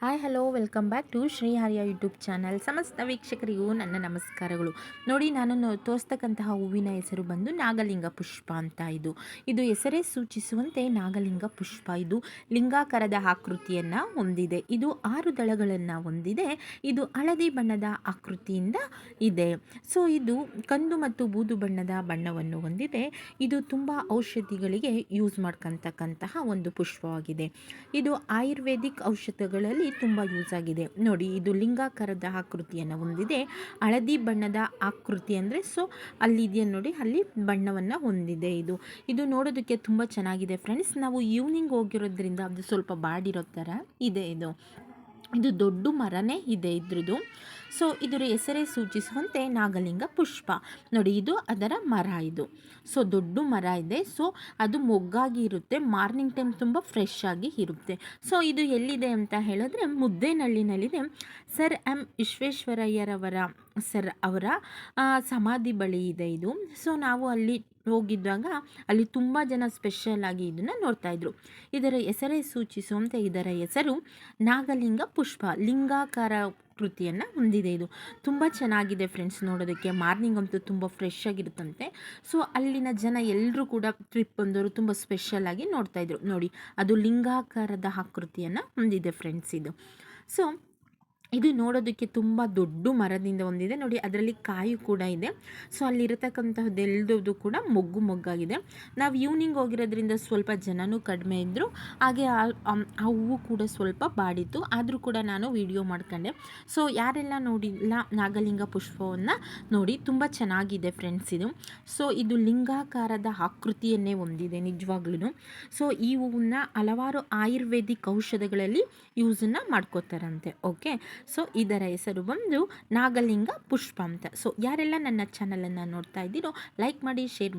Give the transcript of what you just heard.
Hi hello welcome back to ಶ್ರೀಹರಿಯ YouTube channel ಸಮಸ್ತ ವೀಕ್ಷಕರಿಗೂ ನನ್ನ ನಮಸ್ಕಾರಗಳು ನೋಡಿ ನಾನು ತೋರಿಸ್ತಕ್ಕಂತಹ ಹೂವಿನ ಹೆಸರು ಬಂದು ನಾಗಲಿಂಗ ಪುಷ್ಪ ಅಂತ ಇದು ಇದು ಹೆಸರೇ ಸೂಚಿಸುವಂತೆ ನಾಗಲಿಂಗ ಪುಷ್ಪ ಇದು ಲಿಂಗಾಕಾರದ ಆಕೃತಿಯನ್ನು ಹೊಂದಿದೆ ಇದು ಆರು ದಳಗಳನ್ನು ಹೊಂದಿದೆ ಇದು ಹಳದಿ ಬಣ್ಣದ ಆಕೃತಿಯಿಂದ ಇದೆ ಸೊ ಇದು ಕಂದು ಮತ್ತು ಬೂದು ಬಣ್ಣದ ಬಣ್ಣವನ್ನು ಹೊಂದಿದೆ ಇದು ತುಂಬ ಔಷಧಿಗಳಿಗೆ ಯೂಸ್ ಮಾಡ್ಕೊತಕ್ಕಂತಹ ಒಂದು ಪುಷ್ಪವಾಗಿದೆ. ಇದು ಆಯುರ್ವೇದಿಕ್ ಔಷಧಗಳಲ್ಲಿ ತುಂಬ ಯೂಸ್ ಆಗಿದೆ. ನೋಡಿ, ಇದು ಲಿಂಗಾಕಾರದ ಆಕೃತಿಯನ್ನು ಹೊಂದಿದೆ. ಹಳದಿ ಬಣ್ಣದ ಆಕೃತಿ ಅಂದರೆ ಸೊ ಅಲ್ಲಿದೆಯಾ ನೋಡಿ, ಅಲ್ಲಿ ಬಣ್ಣವನ್ನು ಹೊಂದಿದೆ ಇದು. ಇದು ನೋಡೋದಕ್ಕೆ ತುಂಬ ಚೆನ್ನಾಗಿದೆ ಫ್ರೆಂಡ್ಸ್ ನಾವು ಈವ್ನಿಂಗ್ ಹೋಗಿರೋದ್ರಿಂದ ಅದು ಸ್ವಲ್ಪ ಬಾಡಿರೋ ಥರ ಇದೆ ಇದು. ಇದು ದೊಡ್ಡ ಮರನೇ ಇದೆ ಇದ್ರದ್ದು. ಸೊ ಇದರ ಹೆಸರೇ ಸೂಚಿಸುವಂತೆ ನಾಗಲಿಂಗ ಪುಷ್ಪ. ನೋಡಿ, ಇದು ಅದರ ಮರ ಇದು. ಸೊ ದೊಡ್ಡ ಮರ ಇದೆ. ಸೊ ಅದು ಮೊಗ್ಗಾಗಿ ಇರುತ್ತೆ. ಮಾರ್ನಿಂಗ್ ಟೈಮ್ ತುಂಬ ಫ್ರೆಶ್ ಆಗಿ ಇರುತ್ತೆ. ಸೊ ಇದು ಎಲ್ಲಿದೆ ಅಂತ ಹೇಳಿದ್ರೆ ಮುದ್ದೇನಹಳ್ಳಿನಲ್ಲಿದೆ. ಸರ್ ಎಂ ವಿಶ್ವೇಶ್ವರಯ್ಯರವರ ಸರ್, ಅವರ ಸಮಾಧಿ ಬಳಿ ಇದೆ ಇದು. ಸೊ, ನಾವು ಅಲ್ಲಿ ಹೋಗಿದ್ದಾಗ ಅಲ್ಲಿ ತುಂಬ ಜನ ಸ್ಪೆಷಲ್ ಆಗಿ ಇದನ್ನು ನೋಡ್ತಾ ಇದ್ರು. ಹೆಸರೇ ಸೂಚಿಸುವಂತೆ ಇದರ ಹೆಸರು ನಾಗಲಿಂಗ ಪುಷ್ಪ. ಲಿಂಗಾಕಾರ ಕೃತಿಯನ್ನು ಹೊಂದಿದೆ ಇದು. ತುಂಬ ಚೆನ್ನಾಗಿದೆ ಫ್ರೆಂಡ್ಸ್ ನೋಡೋದಕ್ಕೆ. ಮಾರ್ನಿಂಗ್ ಅಂತೂ ತುಂಬ ಫ್ರೆಶ್ ಆಗಿರುತ್ತಂತೆ. ಸೊ ಅಲ್ಲಿನ ಜನ ಎಲ್ಲರೂ ಕೂಡ ಟ್ರಿಪ್ ಬಂದವರು ತುಂಬ ಸ್ಪೆಷಲ್ ಆಗಿ ನೋಡ್ತಾ ಇದ್ರು. ನೋಡಿ, ಅದು ಲಿಂಗಾಕಾರದ ಆಕೃತಿಯನ್ನು ಹೊಂದಿದೆ ಫ್ರೆಂಡ್ಸ್ ಇದು. ಸೊ ಇದು ನೋಡೋದಕ್ಕೆ ತುಂಬ ದೊಡ್ಡ ಮರದಿಂದ ಒಂದಿದೆ. ನೋಡಿ, ಅದರಲ್ಲಿ ಕಾಯಿ ಕೂಡ ಇದೆ. ಸೊ ಅಲ್ಲಿರತಕ್ಕಂತಹದ್ದೆಲ್ಲದೂ ಕೂಡ ಮೊಗ್ಗು ಮೊಗ್ಗಾಗಿದೆ. ನಾವು ಈವ್ನಿಂಗ್ ಹೋಗಿರೋದ್ರಿಂದ ಸ್ವಲ್ಪ ಜನನೂ ಕಡಿಮೆ ಇದ್ದರು ಹಾಗೆ ಆ ಹೂವು ಕೂಡ ಸ್ವಲ್ಪ ಬಾಡಿತ್ತು. ಆದರೂ ಕೂಡ ನಾನು ವಿಡಿಯೋ ಮಾಡ್ಕೊಂಡೆ. ಸೊ ಯಾರೆಲ್ಲ ನೋಡಿಲ್ಲ ನಾಗಲಿಂಗ ಪುಷ್ಪವನ್ನು ನೋಡಿ, ತುಂಬ ಚೆನ್ನಾಗಿದೆ ಫ್ರೆಂಡ್ಸ್ ಇದು. ಸೊ ಇದು ಲಿಂಗಾಕಾರದ ಆಕೃತಿಯನ್ನೇ ಹೊಂದಿದೆ ನಿಜವಾಗ್ಲೂ ಸೊ ಈ ಹೂವನ್ನು ಹಲವಾರು ಆಯುರ್ವೇದಿಕ್ ಔಷಧಗಳಲ್ಲಿ ಯೂಸನ್ನು ಮಾಡ್ಕೋತಾರಂತೆ. ಓಕೆ ಸೊ ಇದರ ಹೆಸರು ಬಂದು ನಾಗಲಿಂಗ ಪುಷ್ಪ ಅಂತ ಸೊ ಯಾರೆಲ್ಲ ನನ್ನ ಚಾನಲನ್ನು ನೋಡ್ತಾ ಇದ್ದೀರೋ ಲೈಕ್ ಮಾಡಿ ಶೇರ್ ಮಾಡಿ.